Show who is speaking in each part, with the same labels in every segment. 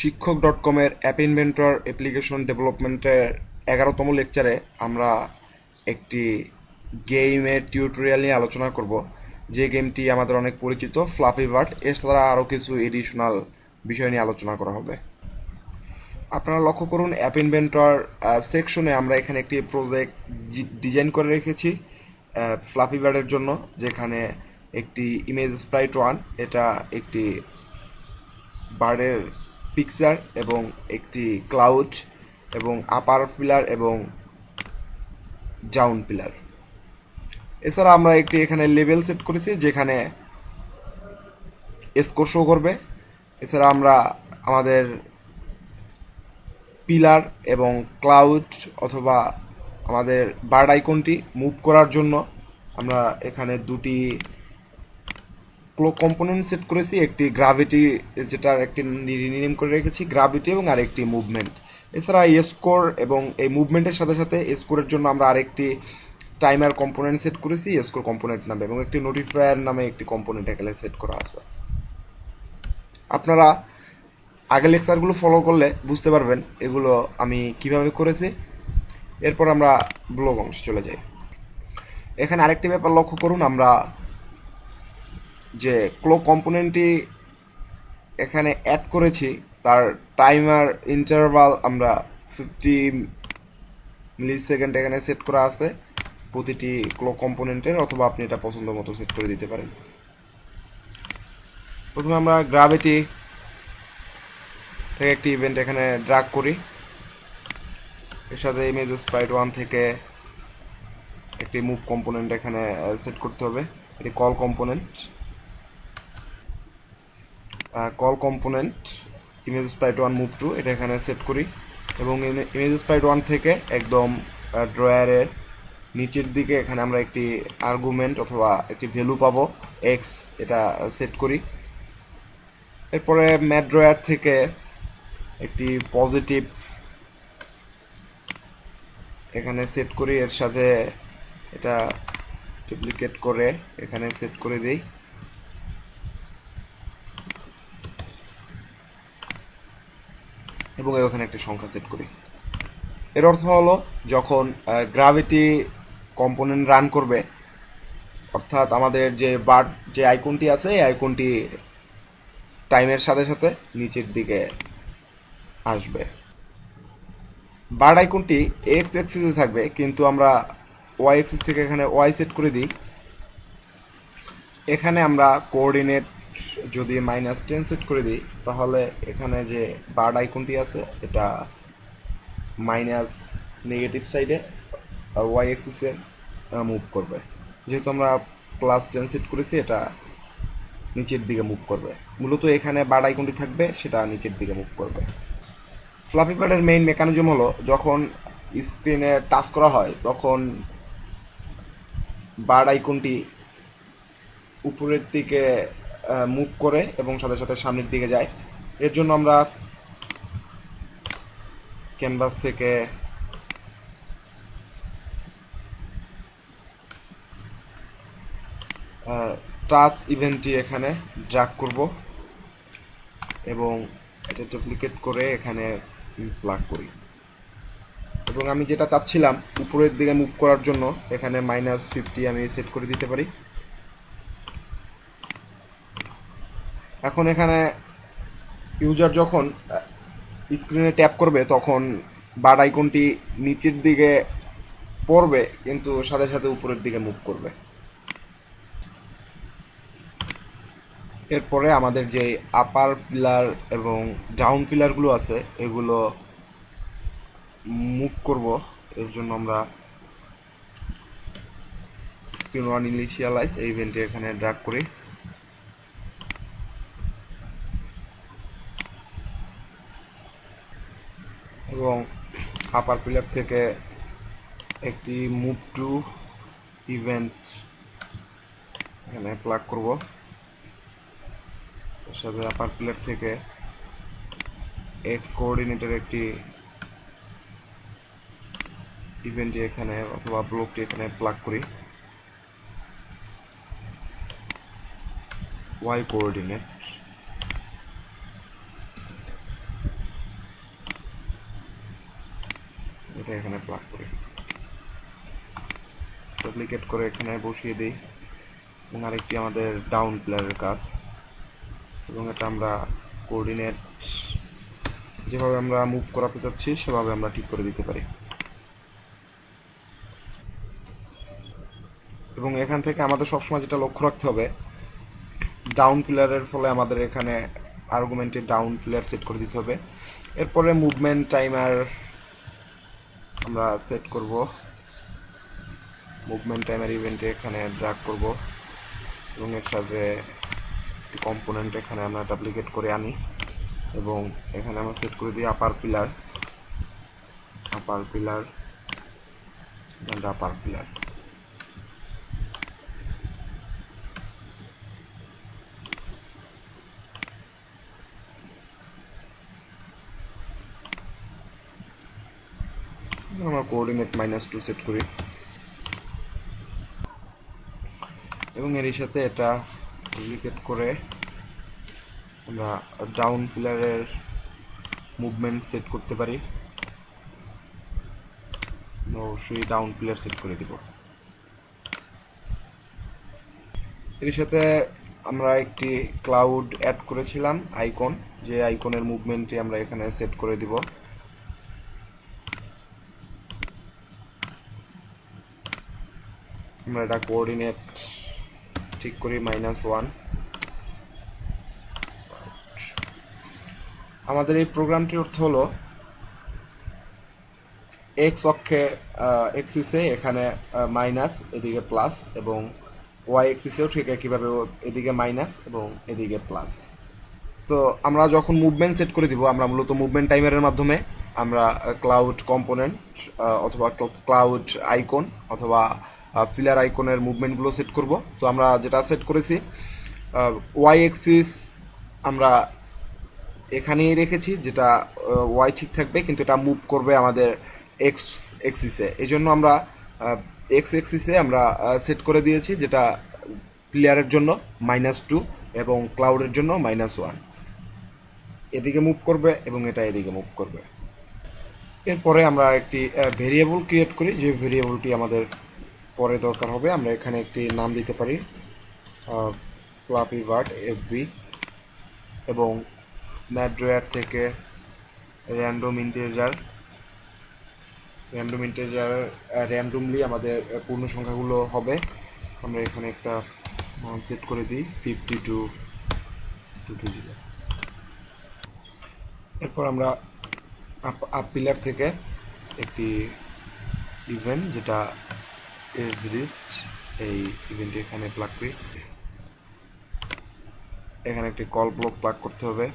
Speaker 1: শিক্ষক ডট কমের app inventor application ডেভেলপমেন্টের এগারোতম লেকচারে আমরা একটি গেমের টিউটোরিয়াল নিয়ে আলোচনা করব। যে গেমটি আমাদের অনেক পরিচিত, ফ্লাফি বার্ড। এছাড়া আরও কিছু এডিশনাল বিষয় নিয়ে আলোচনা করা হবে। আপনারা লক্ষ্য করুন, অ্যাপ ইনভেন্টর সেকশনে আমরা এখানে একটি প্রজেক্ট ডিজাইন করে রেখেছি ফ্লাফি বার্ডের জন্য, যেখানে একটি ইমেজ স্প্রাইট ওয়ান এটা একটি বার্ডের পিকচার এবং একটি ক্লাউড এবং আপার পিলার এবং ডাউন পিলার এছাড়া আমরা একটি এখানে লেভেল সেট করেছি যেখানে স্কোর শো করবে। এছাড়া আমরা আমাদের পিলার এবং ক্লাউড অথবা আমাদের বার্ড আইকনটি মুভ করার জন্য আমরা এখানে দুটি কম্পোনেন্ট সেট করেছি, একটি গ্রাভিটি যেটার একটি নিম করে রেখেছি গ্রাভিটি এবং আরেকটি মুভমেন্ট এছাড়া স্কোর এবং এই মুভমেন্টের সাথে সাথে স্কোরের জন্য আমরা আরেকটি টাইমার কম্পোনেন্ট সেট করেছি স্কোর কম্পোনেন্ট নামে, এবং একটি নোটিফায়ার নামে একটি কম্পোনেন্ট এখানে সেট করা আছে। আপনারা আগের লেকচারগুলো ফলো করলে বুঝতে পারবেন এগুলো আমি কীভাবে করেছি। এরপর আমরা ব্লগ অংশে চলে যাই। এখানে আরেকটি ব্যাপার লক্ষ্য করুন, আমরা যে ক্লো কম্পোনেন্টটি এখানে অ্যাড করেছি, তার টাইমার ইন্টারভাল আমরা ফিফটি মিলি সেকেন্ড এখানে সেট করা আছে, প্রতিটি ক্লো কম্পোনেন্টের অথবা আপনি এটা পছন্দ মতো সেট করে দিতে পারেন। প্রথমে আমরা গ্রাভিটি থেকে একটি ইভেন্ট এখানে ড্রাগ করি। এর সাথে ইমেজ স্প্রাইট ওয়ান থেকে একটি মুভ কম্পোনেন্ট এখানে সেট করতে হবে, এটি call component call component image sprite one move to এটা এখানে সেট করি। এবং ইমেজ স্প্রাইট ওয়ান থেকে একদম ড্রয়ারের নিচের দিকে এখানে আমরা একটি আর্গুমেন্ট অথবা একটি ভ্যালু পাবো এক্স এটা সেট করি। এরপরে ম্যাট ড্রয়ার থেকে একটি পজিটিভ এখানে সেট করি, এর সাথে এটা ডুপ্লিকেট করে এখানে সেট করে দিই। এবং এখানে একটি সংখ্যা সেট করি। এর অর্থ হলো, যখন গ্রাভিটি কম্পোনেন্ট রান করবে, অর্থাৎ আমাদের যে বার্ড যে আইকনটি আছে, এই আইকনটি টাইমের সাথে সাথে নিচের দিকে আসবে। বার্ড আইকনটি এক্স এক্সিসে থাকবে, কিন্তু আমরা ওয়াই এক্সিস থেকে এখানে ওয়াই সেট করে দিই। এখানে আমরা কোঅর্ডিনেট যদি মাইনাস টেন সেট করে দিই, তাহলে এখানে যে বার্ড আইকনটি আছে, এটা মাইনাস নেগেটিভ সাইডে ওয়াই এক্সিসে মুভ করবে। যেহেতু আমরা প্লাস টেন সেট করেছি, এটা নিচের দিকে মুভ করবে। মূলত এখানে বার্ড আইকনটি থাকবে, সেটা নিচের দিকে মুভ করবে। ফ্লাফি প্যাডের মেইন মেকানিজম হলো, যখন স্ক্রিনে টাচ করা হয়, তখন বার্ড আইকনটি উপরের দিকে মুভ করে এবং সাথে সাথে সামনের দিকে যায়। এর জন্য আমরা ক্যানভাস থেকে টাচ ইভেন্টটি এখানে ড্রাগ করব এবং এটা ডুপ্লিকেট করে এখানে প্লাগ করি। এবং আমি যেটা চাচ্ছিলাম, উপরের দিকে মুভ করার জন্য এখানে মাইনাস ফিফটি আমি সেট করে দিতে পারি। এখন এখানে ইউজার যখন স্ক্রিনে ট্যাপ করবে, তখন বার্ড আইকনটি নিচের দিকে পড়বে, কিন্তু সাথে সাথে উপরের দিকে মুভ করবে। এরপরে আমাদের যে আপার পিলার এবং ডাউন পিলারগুলো আছে, এগুলো মুভ করব। এর জন্য আমরা স্ক্রিন ওয়ান ইনিশিয়ালাইজ এই ইভেন্টে এখানে ড্রাগ করি। এবং আপার পিলার থেকে একটি মুভ টু ইভেন্ট এখানে প্লাগ করব। এর সাথে আপার পিলার থেকে এক্স কোঅর্ডিনেটের একটি ইভেন্টটি এখানে অথবা ব্লকটি এখানে প্লাগ করি। ওয়াই কোঅর্ডিনেট এটা এখানে প্লাগ করি ডুপ্লিকেট করে এখানে বসিয়ে দিই। এবং আরেকটি আমাদের ডাউন প্লেয়ারের কাজ। এবং এটা আমরা কোঅর্ডিনেট যেভাবে আমরা মুভ করাতে চাচ্ছি, সেভাবে আমরা ঠিক করে দিতে পারি। এবং এখান থেকে আমাদের সবসময় যেটা লক্ষ্য রাখতে হবে ডাউন ফিলারের ফলে আমাদের এখানে আর্গুমেন্টে ডাউন ফিলার সেট করে দিতে হবে। এরপরে মুভমেন্ট টাইমার আমরা সেট করব। মুভমেন্ট টাইমের ইভেন্টে এখানে ড্রাগ করব এবং এর সাথে কম্পোনেন্ট এখানে আমরা ডাপ্লিকেট করে আনি এবং এখানে আমরা সেট করে দিই upper pillar upper pillar upper pillar আমরা কোঅর্ডিনেট মাইনাস টু সেট করি। এবং এরই সাথে এটা ডুপ্লিকেট করে আমরা ডাউন ফিলারের মুভমেন্ট সেট করতে পারি। অবশ্যই ডাউন ফিলার সেট করে দিব। এর সাথে আমরা একটি ক্লাউড অ্যাড করেছিলাম আইকন যে আইকনের মুভমেন্টটি আমরা এখানে সেট করে দিব। আমরা এটা কোঅর্ডিনেট ঠিক করি মাইনাস ওয়ান আমাদের এই প্রোগ্রামটির অর্থ হলো এক্স অক্ষে এক্সিসে এখানে মাইনাস এদিকে প্লাস এবং ওয়াই এক্সিসেও ঠিক একইভাবে এদিকে মাইনাস এবং এদিকে প্লাস তো আমরা যখন মুভমেন্ট সেট করে দিব, আমরা মূলত মুভমেন্ট টাইমারের মাধ্যমে আমরা ক্লাউড কম্পোনেন্ট অথবা ক্লাউড আইকন অথবা ফিলার আইকনের মুভমেন্টগুলো সেট করব। তো আমরা যেটা সেট করেছি ওয়াই এক্সিস আমরা এখানেই রেখেছি, যেটা ওয়াই ঠিক থাকবে, কিন্তু এটা মুভ করবে আমাদের এক্স এক্সিসে এই জন্য আমরা এক্স এক্সিসে আমরা সেট করে দিয়েছি, যেটা প্লেয়ারের জন্য মাইনাস টু এবং ক্লাউডের জন্য মাইনাস ওয়ান এদিকে মুভ করবে এবং এটা এদিকে মুভ করবে। এরপরে আমরা একটি ভেরিয়েবল ক্রিয়েট করি, যে ভেরিয়েবলটি আমাদের পরে দরকার হবে, আমরা এখানে একটি নাম দিতে পারি ফ্লাপি বার্ড এফবি এবং ম্যাড্রয়ার থেকে random integer random integer randomly আমাদের পূর্ণ সংখ্যাগুলো হবে। আমরা এখানে একটা মান সেট করে দিই fifty to two two zero এরপর আমরা আপ আপ পিলার থেকে একটি ইভেন্ট যেটা এজ রিস্ট এই ইভেন্টটি এখানে প্লাগ করি। এখানে একটি কল ব্লক প্লাগ করতে হবে।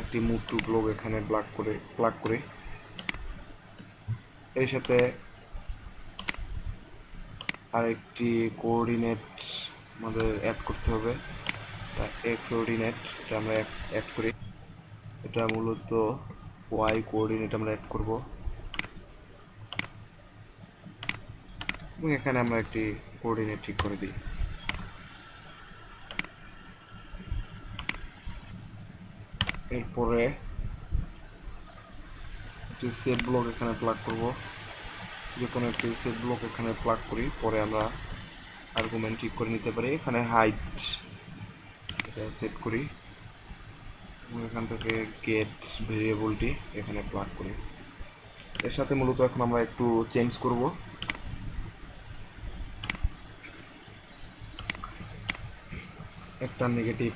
Speaker 1: একটি মুভ টু ব্লক এখানে প্লাগ করে প্লাগ করি। এর সাথে আরেকটি কোঅর্ডিনেট আমাদের অ্যাড করতে হবে। এক্স কোঅর্ডিনেট এটা আমরা অ্যাড করি। এটা মূলত ওয়াই কোঅর্ডিনেট আমরা অ্যাড করব। এবং এখানে আমরা একটি কোঅর্ডিনেট ঠিক করে দিই। এরপরে একটি সেট ব্লক এখানে প্লাগ করব। যে কোনো একটি সেট ব্লক এখানে প্লাগ করি, পরে আমরা আর্গুমেন্ট ঠিক করে নিতে পারি। এখানে হাইট এটা সেট করি এখান থেকে গেট ভেরিয়েবলটি এখানে প্লাগ করি। এর সাথে মূলত এখন আমরা একটু চেঞ্জ করব। একটা নেগেটিভ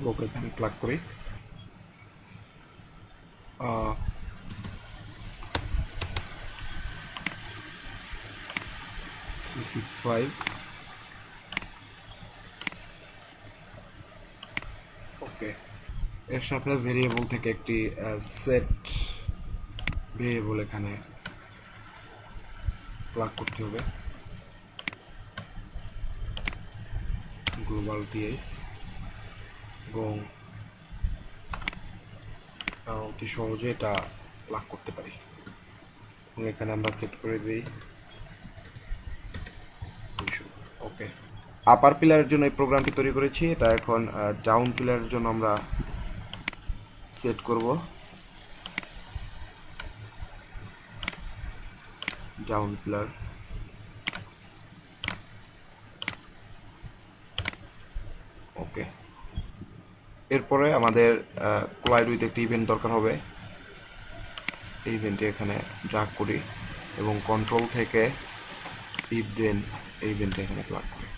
Speaker 1: ব্লক এখানে প্লাগ করি। সিক্স ফাইভ ওকে এর সাথে ভেরিয়েবল থেকে একটি সেট ভেরিয়েবল এখানে প্লাগ করতে হবে। গ্লোবাল টিএস এবং অতি সহজে এটা প্লাগ করতে পারি। এখানে আমরা সেট করে দিই। ওকে। আপার পিলারের জন্য এই প্রোগ্রামটি তৈরি করেছি। এটা এখন ডাউন পিলারের জন্য আমরা সেট করব। ডাউন পিলার ওকে এরপরে আমাদের ক্লাইড উইথ একটি ইভেন্ট দরকার হবে। এই ইভেন্টে এখানে ড্রাগ করি এবং কন্ট্রোল থেকে ইভ দেন এই ইভেন্টে এখানে প্লাগ করি।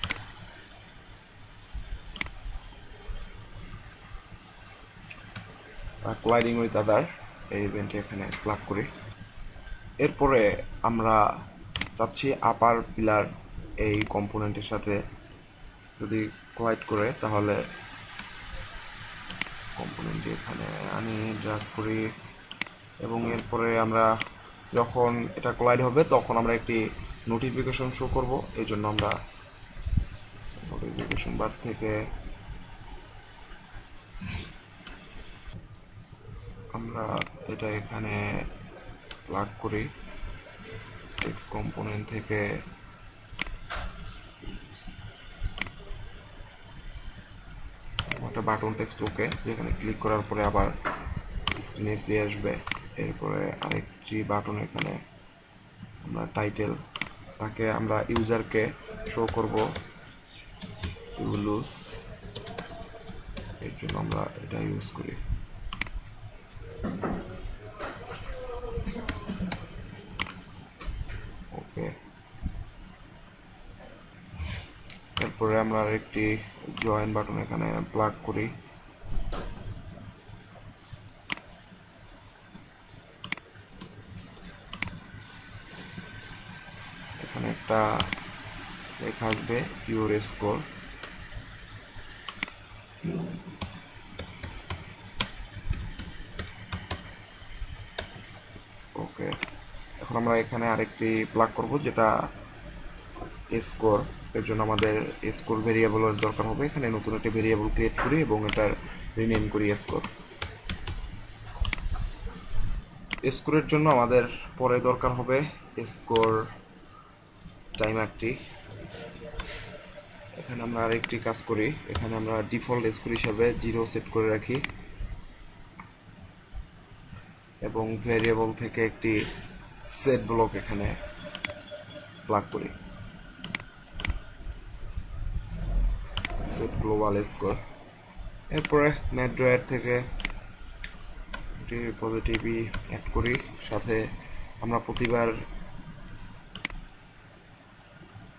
Speaker 1: ক্লাইডিং উইথ আদার এই ইভেন্টে এখানে প্লাগ করি। এরপরে আমরা চাচ্ছি আপার পিলার এই কম্পোনেন্টের সাথে যদি ক্লাইড করে, তাহলে কম্পোনেন্টটি এখানে। আনি ড্রাগ করি এবং এরপরে আমরা যখন এটা ক্লাইড হবে, তখন আমরা একটি নোটিফিকেশন শো করব। এই জন্য আমরা নোটিফিকেশন বার থেকে আমরা এটা এখানে প্লাগ করি। টেক্সট কম্পোনেন্ট থেকে একটা বাটন টেক্সট ওকে, যেখানে ক্লিক করার পরে আবার স্ক্রিনে এসে আসবে। এরপরে আরেকটি বাটন এখানে আমরা টাইটেল তাকে আমরা ইউজারকে শো করব। ইউলুস এর জন্য আমরা এটা ইউজ করি। ওকে এরপরে আমরা আরেকটি জয়েন বাটন এখানে প্লাগ করি। এখানে একটা লেখা আসবে ইউর স্কোর ওকে এখন আমরা এখানে আরেকটি প্লাগ করব, যেটা স্কোর এর জন্য আমাদের স্কোর ভেরিয়েবলের দরকার হবে। এখানে নতুন একটি ভেরিয়েবল ক্রিয়েট করি এবং এটার রিনেম করি স্কোর স্কোরের জন্য আমাদের পরে দরকার হবে স্কোর টাইমারটি এখানে আমরা আরেকটি কাজ করি। এখানে আমরা ডিফল্ট স্কোর হিসাবে জিরো সেট করে রাখি। এবং ভেরিয়েবল থেকে একটি সেট ব্লক এখানে প্লাগ করি। সেট গ্লোবাল স্কোর এরপরে ম্যাড্রয়েড থেকে পজিটিভই অ্যাড করি। সাথে আমরা প্রতিবার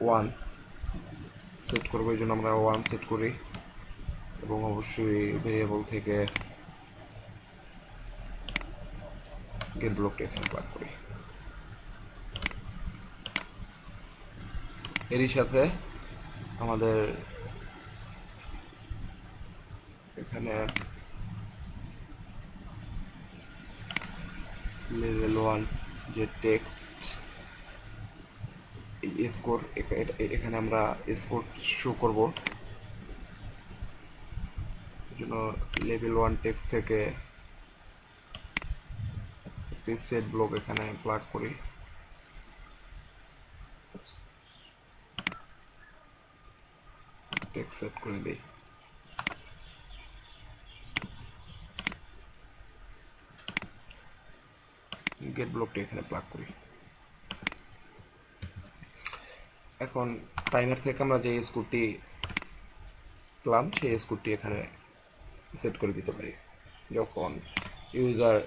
Speaker 1: ওয়ান সেট করব, এই জন্য আমরা ওয়ান সেট করি। এবং অবশ্যই ভেরিয়েবল থেকে গেট ব্লকটা এখানে প্লাগ করি। এরই সাথে আমাদের এখানে লেভেল ওয়ান যে টেক্সট স্কোর এখানে আমরা স্কোর শো করব। জন্য লেভেল ওয়ান টেক্সট থেকে সেট ব্লক এখানে প্লাগ করি। টেক্সট সেট করে দিই। গেট ব্লকটি এখানে প্লাগ করি। এখন টাইমার থেকে আমরা যে স্কুটটি পেলাম, সেই স্কুটটি এখানে সেট করে দিতে পারি। যখন ইউজার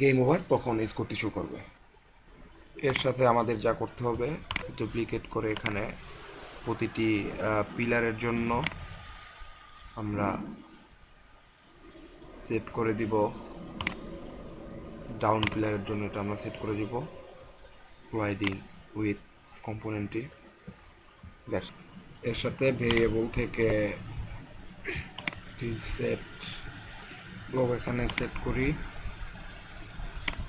Speaker 1: গেম ওভার তখন স্কুটটি শো করবে। এর সাথে আমাদের যা করতে হবে ডুপ্লিকেট করে এখানে প্রতিটি পিলারের জন্য আমরা সেট করে দিব। ডাউন পিলারের জন্য এটা আমরা সেট করে দিব। ক্লাইডিং উইথ কম্পোনেন্টটি এর সাথে ভেরিয়েবল থেকে সেট ব্লক এখানে সেট করি।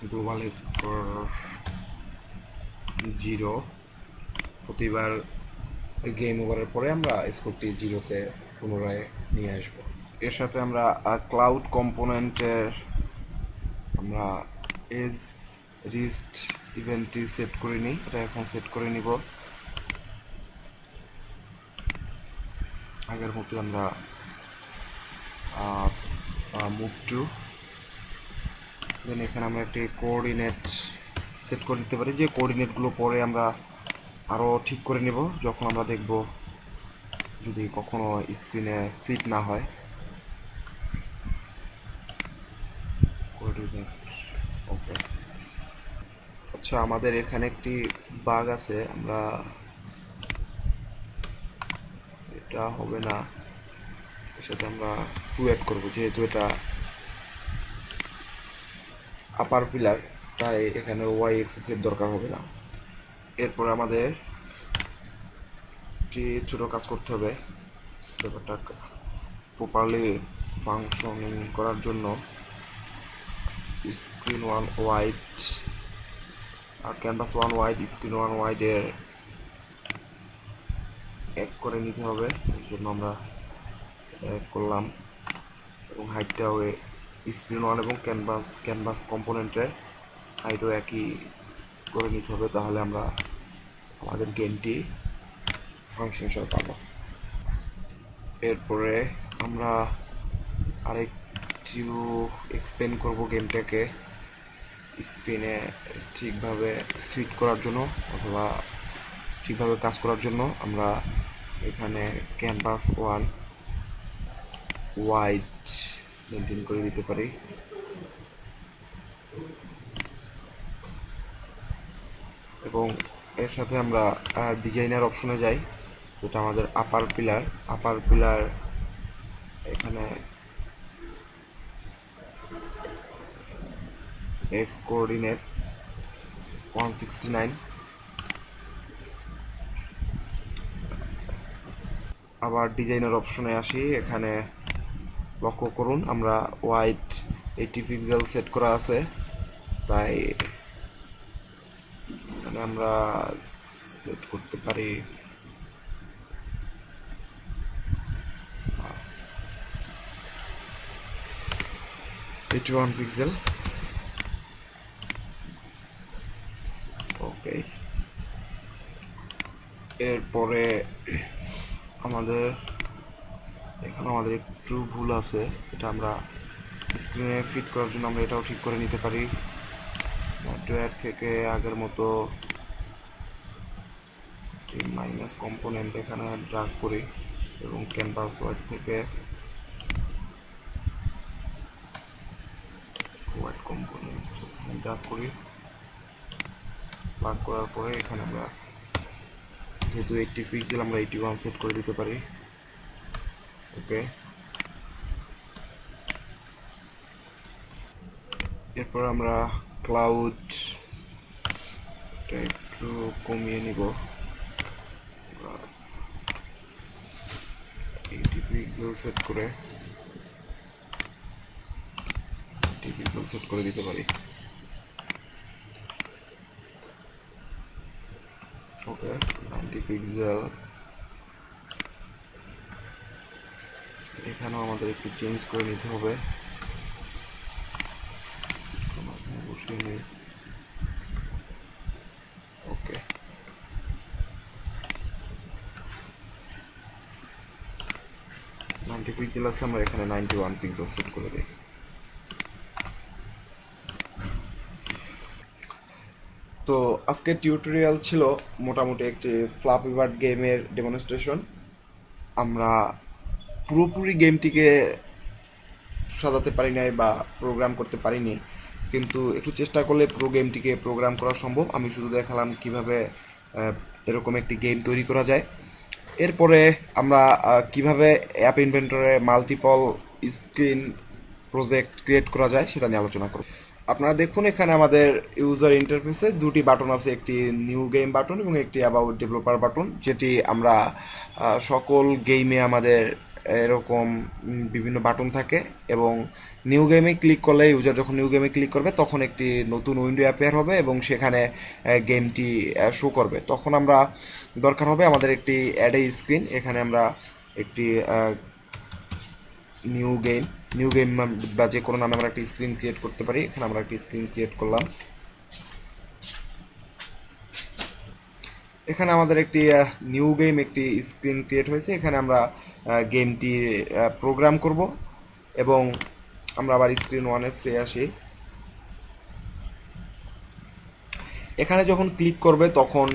Speaker 1: গ্লোবাল স্কোর জিরো প্রতিবার গেম ওভারের পরে আমরা স্কোরটি জিরোতে পুনরায় নিয়ে আসব। এর সাথে আমরা ক্লাউড কম্পোনেন্টের আমরা এজ, রিস্ট ইভেন্টটি সেট করে নিই, এটা এখন সেট করে নিব। আগের মতো আমরা মুভ টু দেন এখানে আমরা একটি কোঅর্ডিনেট সেট করে দিতে পারি। যে কোঅর্ডিনেটগুলো পরে আমরা আরও ঠিক করে নেব, যখন আমরা দেখব যদি কখনো স্ক্রিনে ফিট না হয় কোঅর্ডিনেট ওকে আচ্ছা আমাদের এখানে একটি বাগ আছে, আমরা এটা হবে না। সাথে আমরা টু অ্যাড করব, যেহেতু এটা আপার পিলার তাই এখানে ওয়াই এক্সেসের দরকার হবে না। এরপর আমাদের একটি ছোটো কাজ করতে হবে, ব্যাপারটা প্রপারলি ফাংশনিং করার জন্য। স্ক্রিন ওয়ান আর canvas one wide screen one ওয়াইডের এক করে নিতে হবে। এর জন্য আমরা করলাম। এবং হাইটটাও স্ক্রিন ওয়ান এবং ক্যানভাস ক্যানভাস কম্পোনেন্টের হাইটও একই করে নিতে হবে। তাহলে আমরা আমাদের গেমটি ফাংশন হিসেবে পাবো। এরপরে আমরা আরেকটু এক্সপ্লেন করব গেমটাকে স্ক্রিনে ঠিকভাবে ফিট করার জন্য অথবা ঠিকভাবে কাজ করার জন্য আমরা এখানে ক্যানভাস ওয়ান হোয়াইট মেনটেন করে দিতে পারি। এবং এর সাথে আমরা ডিজাইনার অপশনে যাই, যেটা আমাদের আপার পিলার আপার পিলার এখানে X coordinate one sixty nine আবার ডিজাইনার অপশনে আসি, এখানে লক্ষ্য করুন, আমরা হোয়াইট এইটি পিক্সেল সেট করা আছে। তাই এখানে আমরা সেট করতে পারি। এইটি ওয়ান পিক্সেল ওকে এরপরে আমাদের, এখানে আমাদের একটু ভুল আছে। এটা আমরা স্ক্রিনে ফিট করার জন্য আমরা এটাও ঠিক করে নিতে পারি। ড্রয়ার থেকে আগের মতো মাইনাস কম্পোনেন্ট এখানে ড্রাগ করি এবং ক্যানভাস ওয়াইট থেকে হোয়াইট কম্পোনেন্ট ড্রাগ করি। প্লাগ করার পরে এখানে আমরা যেহেতু এইটটি পিক্সেল আমরা এইটি ওয়ান সেট করে দিতে পারি। ওকে এরপর আমরা ক্লাউড একটু কমিয়ে নিব। সেট করে। সেট করে দিতে পারি। ওকে নাইনটি পিক্সেল এখানেও আমাদের একটু চেঞ্জ করে নিতে হবে। নেই। ওকে নাইনটি পিক্সেল আছে, আমরা এখানে নাইনটি ওয়ান পিক্সেল সেট করে দিই। তো আজকের টিউটোরিয়াল ছিল মোটামুটি একটি ফ্লাপি বার্ড গেমের ডেমনস্ট্রেশন আমরা পুরোপুরি গেমটিকে সাজাতে পারি নাই বা প্রোগ্রাম করতে পারিনি, কিন্তু একটু চেষ্টা করলে পুরো গেমটিকে প্রোগ্রাম করা সম্ভব। আমি শুধু দেখালাম কীভাবে এরকম একটি গেম তৈরি করা যায়। এরপরে আমরা কীভাবে অ্যাপ ইনভেন্টরে মাল্টিপল স্ক্রিন প্রজেক্ট ক্রিয়েট করা যায় সেটা নিয়ে আলোচনা করব। আপনারা দেখুন, এখানে আমাদের ইউজার ইন্টারফেসে দুটি বাটন আছে, একটি নিউ গেম বাটন এবং একটি অ্যাবাউট ডেভেলপার বাটন যেটি আমরা সকল গেমে আমাদের এরকম বিভিন্ন বাটন থাকে এবং নিউ গেমে ক্লিক করলে ইউজার যখন নিউ গেমে ক্লিক করবে, তখন একটি নতুন উইন্ডো অ্যাপেয়ার হবে এবং সেখানে গেমটি শো করবে। তখন আমরা, দরকার হবে আমাদের একটি অ্যাড স্ক্রিন এখানে আমরা একটি নিউ গেম নিউ গেম বা যে কোনো নামে আমরা একটি স্ক্রিন ক্রিয়েট করতে পারি, এখানে আমরা একটি স্ক্রিন ক্রিয়েট করলাম। এখানে আমাদের একটি নিউ গেম একটি স্ক্রিন ক্রিয়েট হয়েছে। এখানে আমরা গেমটি প্রোগ্রাম করব এবং আমরা আবার স্ক্রিন ওয়ানে ফিরে আসি। এখানে যখন ক্লিক করবে, তখন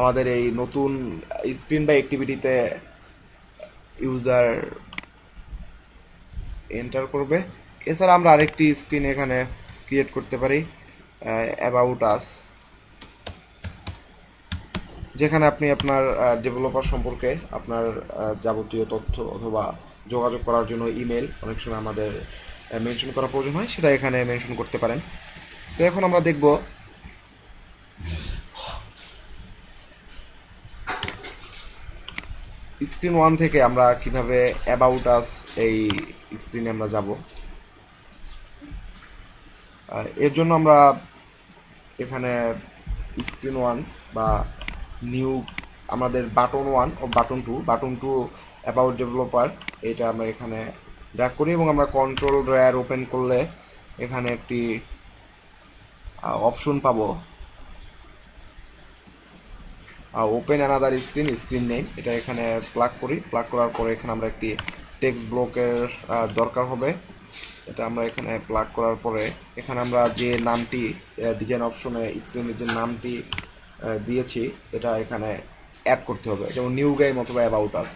Speaker 1: আমাদের এই নতুন স্ক্রিন বা অ্যাক্টিভিটিতে ইউজার এন্টার করবে। এছাড়া আমরা আরেকটি স্ক্রিন এখানে ক্রিয়েট করতে পারি অ্যাবাউট আস যেখানে আপনি আপনার ডেভেলপার সম্পর্কে আপনার যাবতীয় তথ্য অথবা যোগাযোগ করার জন্য ইমেল অনেক সময় আমাদের মেনশন করা প্রয়োজন হয়, সেটা এখানে মেনশন করতে পারেন। তো এখন আমরা দেখব স্ক্রিন ওয়ান থেকে আমরা কীভাবে অ্যাবাউট আস এই স্ক্রিনে আমরা যাব। এর জন্য আমরা এখানে স্ক্রিন ওয়ান বা নিউ আমাদের button one O button two button two about developer এটা আমরা এখানে ড্র্যাগ করি এবং আমরা কন্ট্রোল ড্রয়ার ওপেন করলে এখানে একটি অপশন পাবো। Open another screen screen name এটা এখানে প্লাগ করি। প্লাগ করার পরে এখানে আমরা একটি টেক্সট ব্লকের দরকার হবে। এটা আমরা এখানে প্লাগ করার পরে এখানে আমরা যে নামটি ডিজাইন অপশনে স্ক্রিনের যে নামটি দিয়েছি, এটা এখানে অ্যাড করতে হবে। যেমন নিউ গেম অথবা অ্যাবাউট আস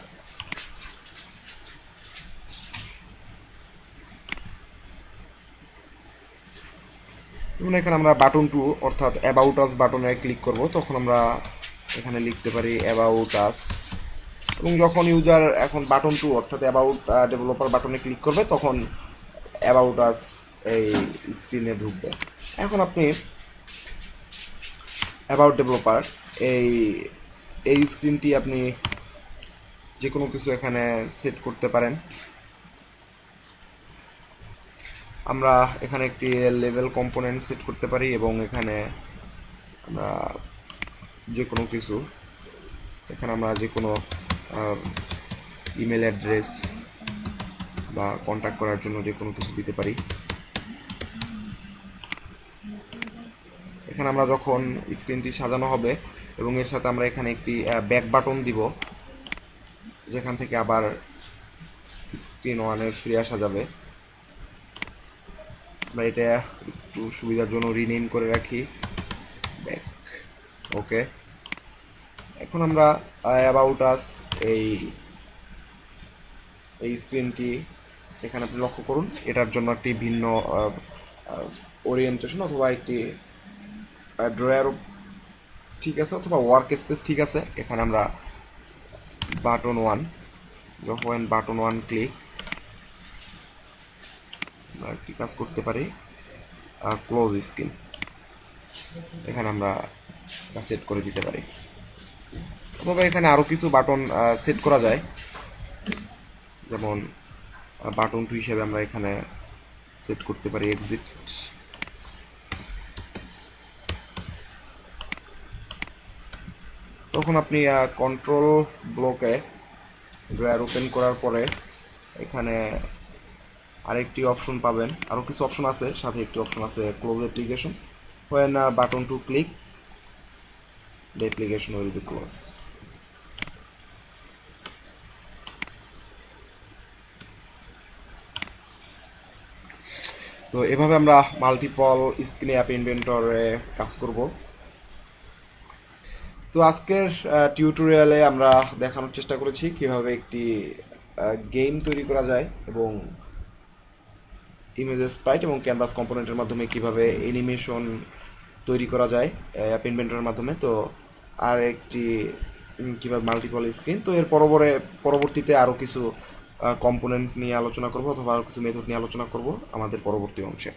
Speaker 1: যেমন এখানে আমরা বাটন টু অর্থাৎ অ্যাবাউট আস বাটনে ক্লিক করব, তখন আমরা এখানে লিখতে পারি অ্যাবাউট আস এবং যখন ইউজার এখন বাটন টু অর্থাৎ অ্যাবাউট ডেভেলপার বাটনে ক্লিক করবে, তখন অ্যাবাউট আস এই স্ক্রিনে ঢুকবে। এখন আপনি অ্যাবাউট ডেভেলপার এই এই স্ক্রিনটি আপনি যে কোনো কিছু এখানে সেট করতে পারেন। আমরা এখানে একটি লেভেল কম্পোনেন্ট সেট করতে পারি এবং এখানে আমরা যে কোনো কিছু, এখানে আমরা যে কোনো ইমেল অ্যাড্রেস বা কন্ট্যাক্ট করার জন্য যে কোনো কিছু দিতে পারি। এখানে আমরা যখন স্ক্রিনটি সাজানো হবে এবং এর সাথে আমরা এখানে একটি ব্যাক বাটন দিব, যেখান থেকে আবার স্ক্রিন ওয়ানে ফিরে আসা যাবে। আমরা এটা একটু সুবিধার জন্য রিনেম করে রাখি। ওকে। এখন আমরা অ্যাবাউট আস এই এই স্ক্রিনটি এখানে আপনি লক্ষ্য করুন। এটার জন্য একটি ভিন্ন ওরিয়েন্টেশন অথবা একটি ড্রয়ার ঠিক আছে অথবা ওয়ার্ক স্পেস ঠিক আছে। এখানে আমরা বাটন ওয়ান যখন বাটন ওয়ান ক্লিক আমরা একটি কাজ করতে পারি ক্লোজ স্ক্রিন এখানে আমরা সেট করে দিতে পারি। অথবা এখানে আরও কিছু বাটন সেট করা যায়। যেমন বাটন টু হিসেবে আমরা এখানে সেট করতে পারি এক্সিট তখন আপনি কন্ট্রোল ব্লকে ড্রয়ার ওপেন করার পরে এখানে আরেকটি অপশন পাবেন। আরও কিছু অপশন আছে সাথে একটি অপশন আছে close application uh, button to click the application will be closed. তো এভাবে আমরা মাল্টিপল স্ক্রিনে অ্যাপ ইনভেন্টরে কাজ করব। তো আজকের টিউটোরিয়ালে আমরা দেখানোর চেষ্টা করেছি কীভাবে একটি গেম তৈরি করা যায় এবং ইমেজেস স্প্রাইট এবং ক্যানভাস কম্পোনেন্টের মাধ্যমে কীভাবে অ্যানিমেশন তৈরি করা যায় অ্যাপ ইনভেন্টরের মাধ্যমে। তো আর একটি কীভাবে মাল্টিপল স্ক্রিন তো এর পরবরে, পরবর্তীতে আরও কিছু কম্পোনেন্ট নিয়ে আলোচনা করব অথবা আরও কিছু মেথড নিয়ে আলোচনা করব আমাদের পরবর্তী অংশে।